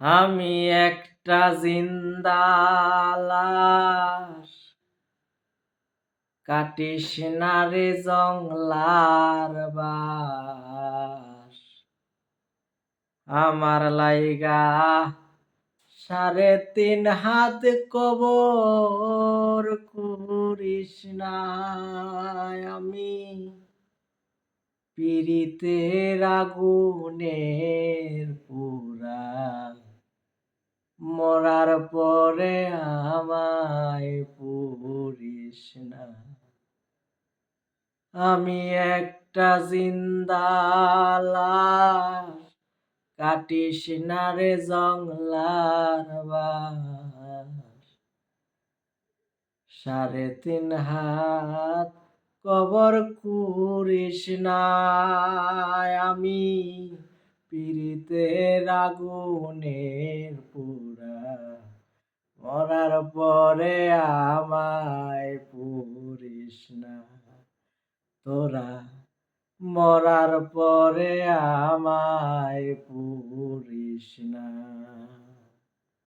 আমি একটা জিন্দালাস কাটিস না রে জংলার বাস। আমার লাইগা সাড়ে তিন হাত কবর করিস না আমি। পীড়িতের আগুনের পুরা মরার পরে আমায় পুরিস না। আমি একটা জিন্দালাস কাটিস না রে জংলার সাড়ে তিন হাত কবর কুরিস আমি পীড়িতের আগুনের পুরা মরার পরে আমায় পুরিস না। তোরা মরার পরে আমায় পুরিস